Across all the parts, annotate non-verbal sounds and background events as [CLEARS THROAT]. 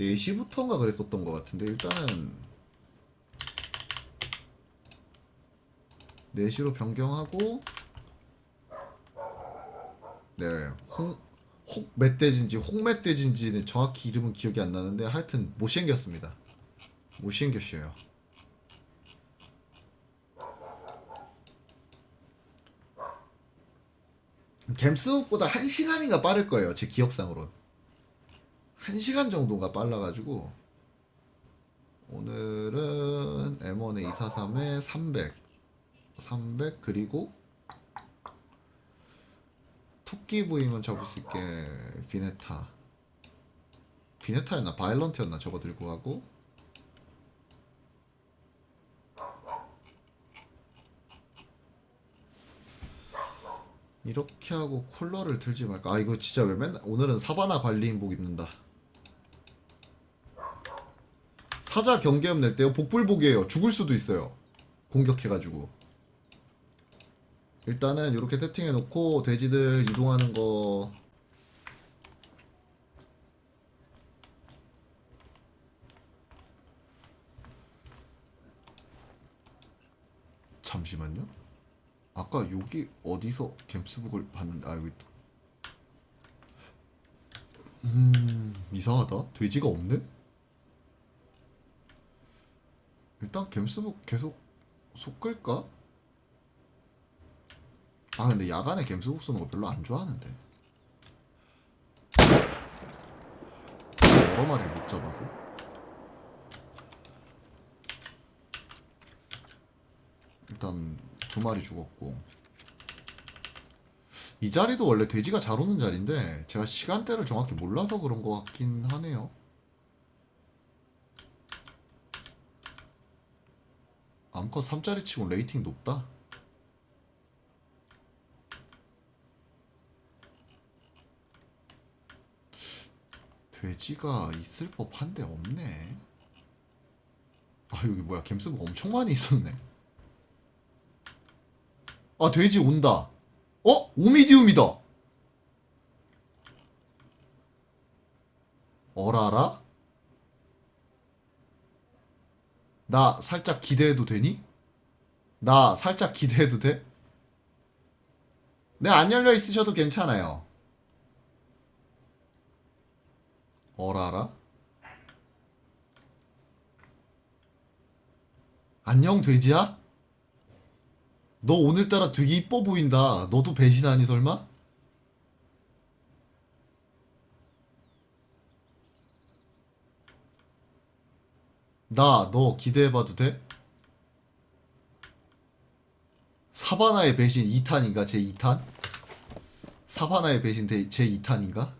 4시부터인가 그랬었던 것 같은데 일단은 4시로 변경하고 네, 홍, 혹 멧돼지인지 홍 멧돼지인지는 정확히 이름은 기억이 안 나는데 하여튼 못생겼습니다. 못생겼어요. 갬스보다 1시간인가 빠를 거예요. 제 기억상으론. 1시간 정도가 빨라가지고 오늘은 M1에 243에 300 300 그리고 토끼 부임은 잡을 수 있게 비네타. 비네타였나? 바일런트였나? 저거 들고 가고. 이렇게 하고 콜러를 들지 말까? 아 이거 진짜 왜 맨날 오늘은 사바나 관리인복 입는다 사자 경계음 낼 때요 복불복이에요 죽을 수도 있어요 공격해가지고 일단은 이렇게 세팅해 놓고 돼지들 이동하는 거 잠시만요. 아까 여기 어디서 갬스북을 봤는데 아 여기 있다. 음 이상하다. 돼지가 없네. 일단 갬스북 계속 섞을까? 아 근데 야간에 갬스북 쏘는 거 별로 안 좋아하는데. 여러 마리를 못 잡아서? 일단 두 마리 죽었고. 이 자리도 원래 돼지가 잘 오는 자리인데 제가 시간대를 정확히 몰라서 그런 것 같긴 하네요 암컷 3짜리 치고 레이팅 높다 돼지가 있을 법한데 없네. 아 여기 뭐야 갬스가 엄청 많이 있었네. 아 돼지 온다. 어? 오미디움이다. 어라라? 나 살짝 기대해도 되니? 나 살짝 기대해도 돼? 네, 안 열려 있으셔도 괜찮아요. 어라라? 안녕 돼지야? 너 오늘따라 되게 이뻐 보인다. 너도 배신하니 설마? 나 너 기대해봐도 돼? 사바나의 배신 2탄인가? 제 2탄? 사바나의 배신 대- 제 2탄인가?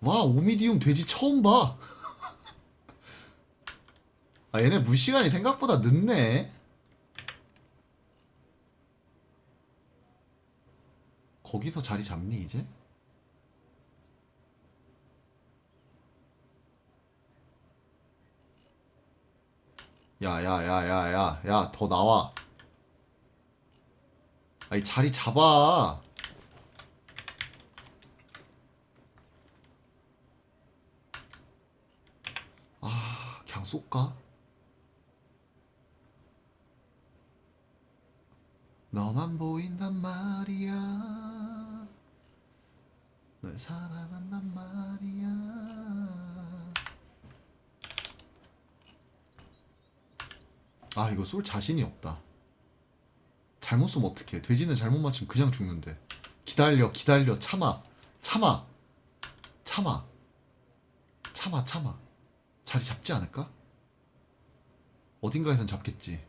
와 오미디움 돼지 처음 봐. [LAUGHS] 아 얘네 물 시간이 생각보다 늦네. 거기서 자리 잡니 이제? 야야야야야 야 더 나와. 아이 자리 잡아. 아, 그냥 쏠까? 너만 보인단 말이야. 널 사랑한단 말이야. 아, 이거 쏠 자신이 없다. 잘못 쏘면 어떡해. 돼지는 잘못 맞추면 그냥 죽는데. 기다려, 기다려, 참아. 참아. 참아. 참아, 참아. 자리 잡지 않을까? 어딘가에선 잡겠지.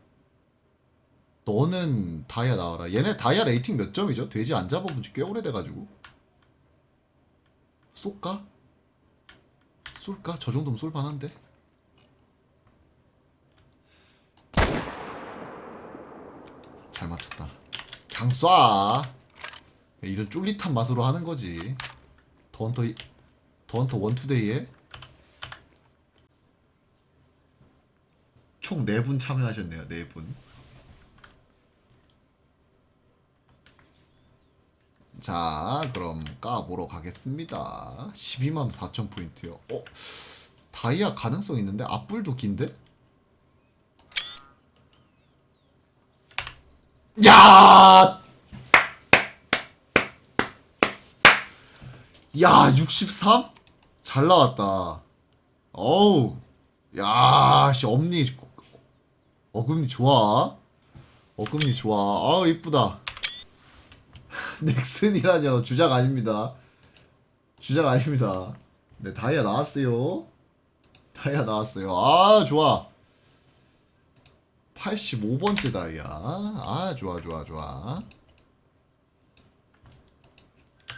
너는 다이아 나와라. 얘네 다이아 레이팅 몇 점이죠? 돼지 안 잡아본 지 꽤 오래돼가지고. 쏠까? 쏠까? 저 정도면 쏠만한데? 잘 맞췄다. 그냥 쏴. 이런 쫄릿한 맛으로 하는 거지. 더헌터, 이- 더헌터 원투데이에 총 4분 참여하셨네요. 4분. 자, 그럼 까보러 가겠습니다. 12만 4천 포인트요. 어? 다이아 가능성 있는데 앞불도 긴데? 야! 야, 63? 잘 나왔다. 어우. 야, 씨, 엄니. 어금니 좋아. 어금니 좋아. 아우, 이쁘다. [LAUGHS] 넥슨이라뇨. 주작 아닙니다. 주작 아닙니다. 네, 다이아 나왔어요. 다이아 나왔어요. 아, 좋아. 85번째 다이아. 아, 좋아, 좋아, 좋아.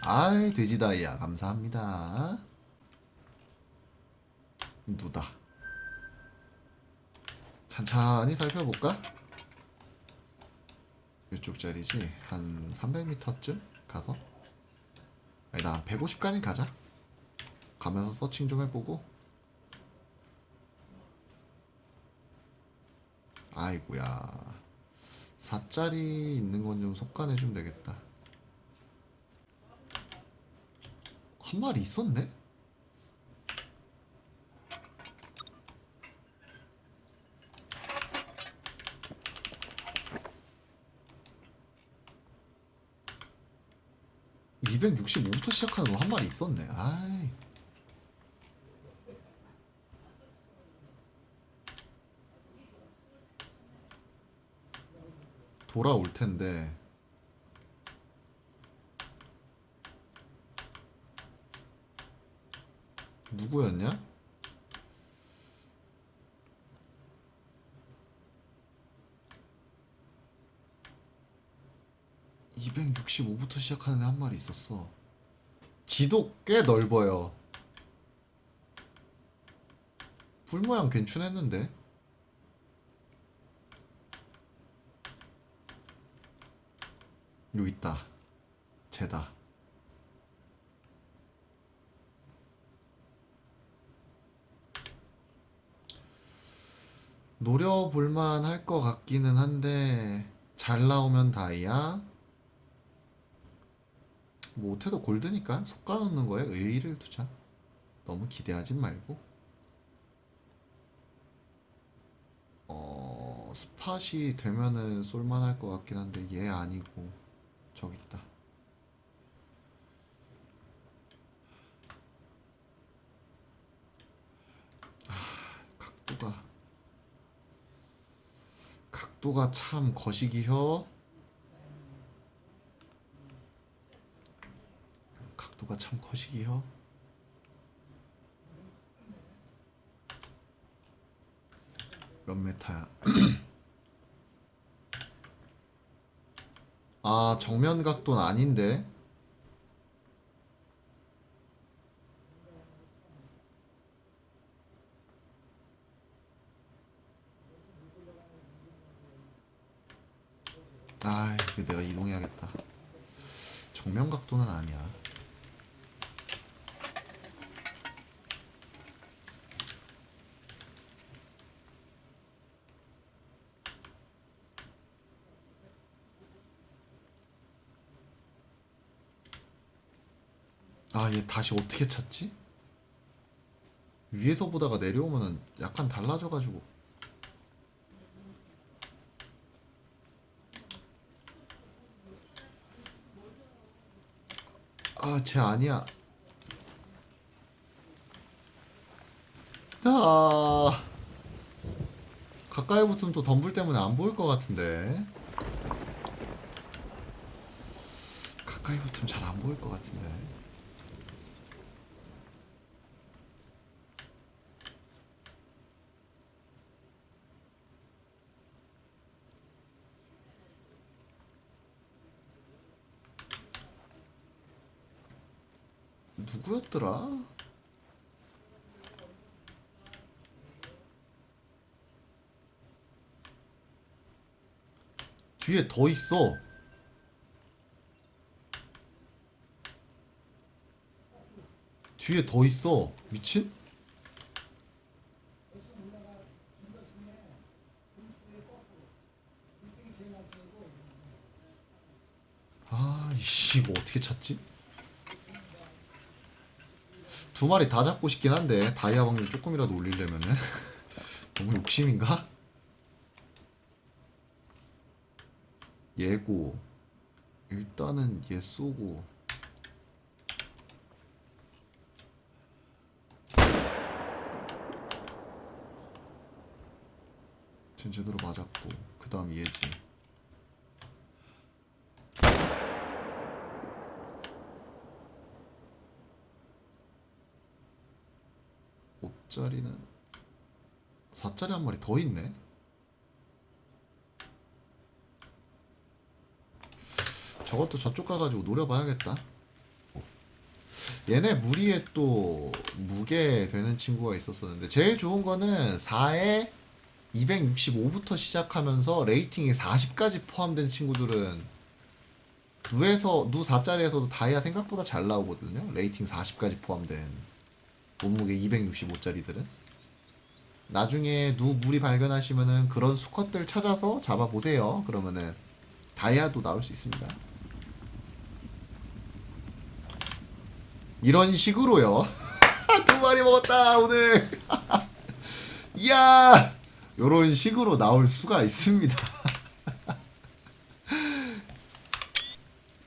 아이, 돼지 다이아. 감사합니다. 누다. 천천히 살펴볼까? 이쪽 자리지? 한 300m쯤 가서? 아니, 나 150까지 가자. 가면서 서칭 좀 해보고. 아이고야. 4짜리 있는 건 좀 속간해 주면 되겠다. 한 마리 있었네? (265부터) 시작하는 거 한 마리 있었네. 아이. 돌아올 텐데. 누구였냐? (265부터) 시작하는 애 한 마리 있었어. 지도 꽤 넓어요. 불 모양 괜찮았는데? 여기 있다. 쟤다. 노려볼만 할 것 같기는 한데 잘 나오면 다이아. 뭐 못해도 골드니까 속가 넣는 거에 의의를 두자 너무 기대하진 말고. 어 스팟이 되면은 쏠만할 것 같긴 한데 얘 아니고 저기 있다. 아 각도가. 각도가 참 거시기혀 각도가 참 거시기혀 몇 메타야 [CLEARS THROAT] 아 정면 각도는 아닌데. 아 내가 이동해야겠다. 정면 각도는 아니야 아 얘 다시 어떻게 찾지? 위에서 보다가 내려오면은 약간 달라져가지고 아, 쟤 아니야. 아, 가까이 붙으면 또 덤불 때문에 안 보일 것 같은데. 가까이 붙으면 잘 안 보일 것 같은데. 누구였더라? 뒤에 더 있어. 뒤에 더 있어. 미친? 아, 이씨, 이거 어떻게 찾지? 두 마리 다 잡고 싶긴 한데 다이아 확률 조금이라도 올리려면은. [LAUGHS] 너무 욕심인가? 예고. 일단은 얘 쏘고. 쟤 제대로 맞았고 그 다음 얘지 오짜리는 4짜리 한 마리 더 있네. 저것도 저쪽 가가지고 노려봐야겠다. 얘네 무리에 또 무게 되는 친구가 있었었는데 제일 좋은 거는 4에 265부터 시작하면서 레이팅이 40까지 포함된 친구들은 누에서 누 4짜리에서도 다이아 생각보다 잘 나오거든요. 레이팅 40까지 포함된 몸무게 265짜리들은 나중에 누 무리 발견하시면은 그런 수컷들 찾아서 잡아보세요. 그러면은 다이아도 나올 수 있습니다. 이런 식으로요. [LAUGHS] 두 마리 먹었다 오늘. [LAUGHS] 이야. 요런 식으로 나올 수가 있습니다. [LAUGHS]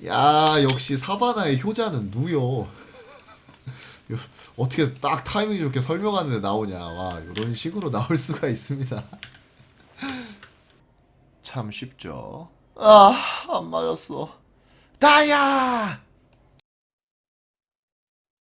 야, 역시 사바나의 효자는 누요. 요- 어떻게 딱 타이밍 이렇게 설명하는데 나오냐. 와, 요런 식으로 [LAUGHS] 나올 수가 있습니다. 참 쉽죠. 아, 안 맞았어. 다야!